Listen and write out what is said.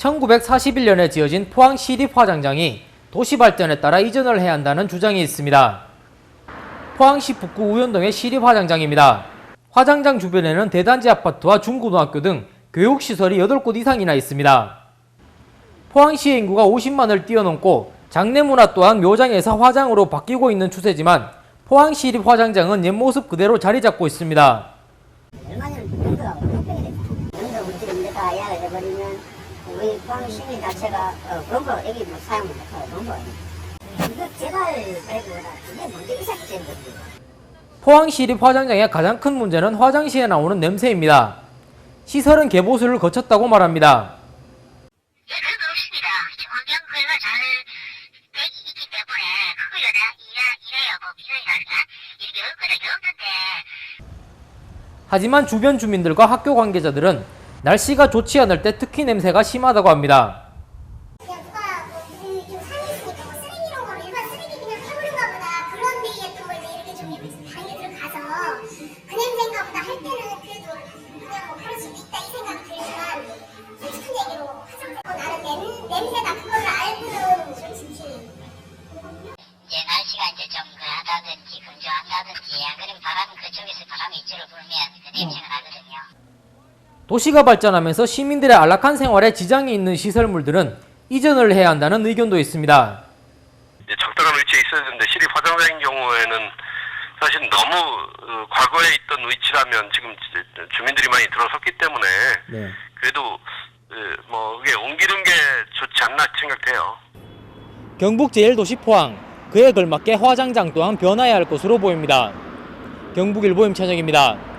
1941년에 지어진 포항 시립 화장장이 도시 발전에 따라 이전을 해야 한다는 주장이 있습니다. 포항시 북구 우현동의 시립 화장장입니다. 화장장 주변에는 대단지 아파트와 중고등학교 등 교육시설이 8곳 이상이나 있습니다. 포항시의 인구가 50만을 뛰어넘고 장례문화 또한 묘장에서 화장으로 바뀌고 있는 추세지만 포항시립 화장장은 옛 모습 그대로 자리 잡고 있습니다. 얼마 전에 우리 포항 시민 자체가 어, 그런 애기 뭐 사용 못하고 그런 거 이거 개발 배구보다 그게 문제 이삭이 된 거지. 포항시립 화장장의 가장 큰 문제는 화장실에 나오는 냄새입니다. 시설은 개보수를 거쳤다고 말합니다. 예, 그거 없습니다. 환경 구애가 잘 되기 있기 때문에 그거를 다 이해, 이래야 뭐 하지만 주변 주민들과 학교 관계자들은 날씨가 좋지 않을 때 특히 냄새가 심하다고 합니다. 그냥 누가 뭐 무슨 좀 산이 있으니까 뭐 쓰레기 이런 거 일반 쓰레기 그냥 태우는가 보다 그런 데에 또 이제 이렇게 좀 방에 들어가서 그 냄새인가 보다 할 때는 그래도 그냥 뭐 그럴 수도 있다 이 생각이 들지만 솔직한 얘기로 화장품 나는 냄, 냄새다 그거를 알고는 솔직히 이제 날씨가 이제 좀 그하다든지 건조한다든지 안 그러면 바람 그쪽에서 바람이 이쪽으로 불면 그 냄새가 나거든요. 도시가 발전하면서 시민들의 안락한 생활에 지장이 있는 시설물들은 이전을 해야 한다는 의견도 있습니다. 적당한 위치에 있어야 되는데 시립 화장장인 경우에는 사실 너무 어, 과거에 있던 위치라면 지금 지- 주민들이 많이 들어섰기 때문에 그래도 어, 뭐 그게 옮기는 게 좋지 않나 생각돼요. 경북 제1도시 포항 그에 걸맞게 화장장 또한 변화해야 할 것으로 보입니다. 경북일보 임찬혁입니다.